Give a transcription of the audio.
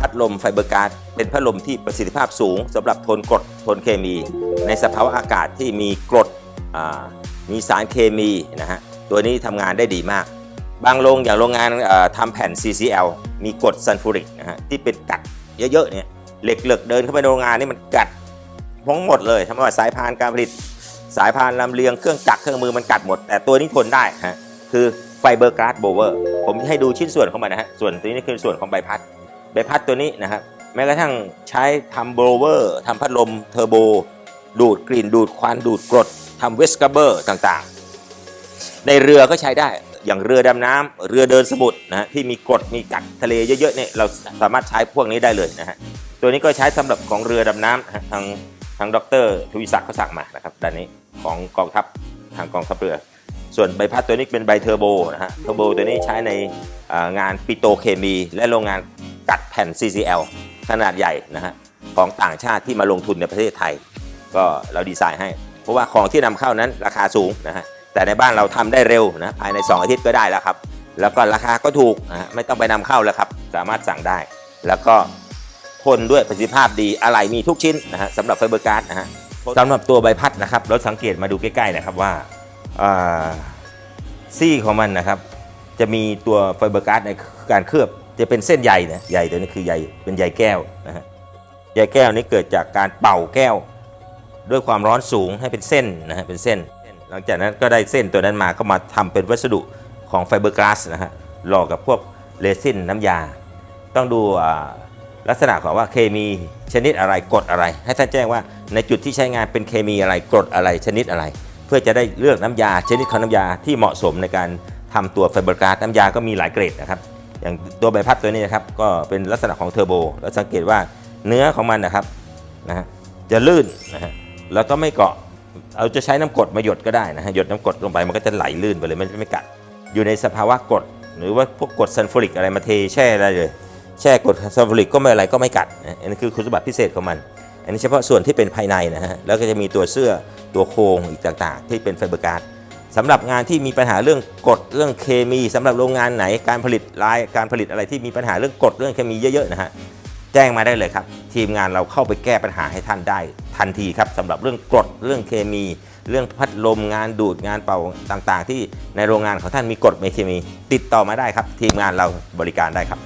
พัดลมไฟเบอร์การ์ดเป็นพัดลมที่ประสิทธิภาพสูงสำหรับทนกรดทนเคมี ในสภาวะอากาศที่มีกรดมีสารเคมีนะฮะตัวนี้ทำงานได้ดีมาก บางโรงอย่างโรงงานเอ่อทำแผ่น CCL มีกรดซัลฟูริกนะฮะที่เป็นกัดเยอะๆเนี่ยเหล็กเหล็กเดินเข้าไปในโรงงานนี่มันกัดทั้งหมดเลยทำให้ว่าสายพานการผลิต สายพานลำเลียงเครื่องจักรเครื่องมือมันกัดหมด แต่ตัวนี้ทนได้ฮะคือไฟเบอร์การ์ดโบเวอร์ผมให้ดูชิ้นส่วนของมันนะฮะส่วนตัวนี้คือส่วนของใบพัด ใบพัดตัวนี้นะครับแม้กระทั่งใช้ทำโบเวอร์ทำพัดลมเทอร์โบ ดูดกลิ่นดูดควันดูดกรดทำเวสก์เบอร์ต่างๆ ในเรือก็ใช้ได้อย่างเรือดำน้ำเรือเดินสมุทรนะฮะที่มีกรดมีกัดทะเลเยอะๆเนี่ยเราสามารถใช้พวกนี้ได้เลยนะฮะตัวนี้ก็ใช้สำหรับของเรือดำน้ำทางทางดรทวีศักดิ์เขาสั่งมานะครับด้านนี้ของกองทัพทางกองทัพเรือ ส่วนใบพัดตัวนี้เป็นใบเทอร์โบนะฮะเทอร์โบตัวนี้ใช้ในงานปิโตเคมี และโรงงาน กัดแผ่น CCL ขนาดใหญ่นะฮะของต่างชาติที่มาลงทุนในประเทศไทย ก็เราดีไซน์ให้ เพราะว่าของที่นำเข้านั้นราคาสูงนะฮะแต่ในบ้านเราทำได้เร็วนะภายใน 2 อาทิตย์ก็ได้แล้วครับ แล้วก็ราคาก็ถูกนะไม่ต้องไปนำเข้าแล้วครับ สามารถสั่งได้ แล้วก็ทนด้วยประสิทธิภาพดีอะไรมีทุกชิ้นนะฮะสำหรับไฟเบอร์การ์ดนะฮะสำหรับตัวใบพัดนะครับเราสังเกตมาดูใกล้ๆนะครับว่าซี่ของมันนะครับ จะมีตัวไฟเบอร์การ์ดในการเคลือบ จะเป็นเส้นใยนะใยตัวนี้คือใยเป็นใยแก้วนะฮะใยแก้วนี้เกิดจากการเป่าแก้ว ด้วยความร้อนสูงให้เป็นเส้นนะฮะเป็นเส้น หลังจากนั้นก็ได้เส้นตัวนั้นมาก็มาทำเป็นวัสดุของไฟเบอร์กลาสนะฮะหล่อกับพวกเรซินน้ำยา ต้องดูลักษณะของว่าเคมีชนิดอะไรกรดอะไร ให้ท่านแจ้งว่าในจุดที่ใช้งานเป็นเคมีอะไรกรดอะไรชนิดอะไร เพื่อจะได้เลือกน้ำยา ชนิดของน้ำยาที่เหมาะสมในการทำตัวไฟเบอร์กลาสน้ำยาก็มีหลายเกรดนะครับ อย่างตัวใบพัดตัวนี้นะครับก็เป็นลักษณะของเทอร์โบแล้วสังเกตว่าเนื้อของมันนะครับนะฮะจะลื่นนะฮะแล้วก็ไม่เกาะเราจะใช้น้ำกรดมาหยดก็ได้นะฮะหยดน้ำกรดลงไปมันก็จะไหลลื่นไปเลยมันจะไม่กัดอยู่ในสภาวะกรดหรือว่าพวกกรดซัลฟูริกอะไรมาเทแช่อะได้เลย แช่กรดซัลฟูริกก็ไม่อะไรก็ไม่กัดนะอันนี้คือคุณสมบัติพิเศษของมัน อันนี้เฉพาะส่วนที่เป็นภายในนะฮะแล้วก็จะมีตัวเสื้อตัวโครงอีกต่างๆ ที่เป็นไฟเบอร์การ์ด สำหรับงานที่มีปัญหาเรื่องกรดเรื่องเคมีสำหรับโรงงานไหนการผลิตลายการผลิตอะไรที่มีปัญหาเรื่องกรดเรื่องเคมีเยอะๆนะฮะแจ้งมาได้เลยครับ ทีมงานเราเข้าไปแก้ปัญหาให้ท่านได้ทันทีครับสำหรับเรื่องกรดเรื่องเคมี เรื่องพัดลมงานดูดงานเป่าต่างๆ ที่ในโรงงานของท่านมีกรดมีเคมี ติดต่อมาได้ครับ ทีมงานเราบริการได้ครับ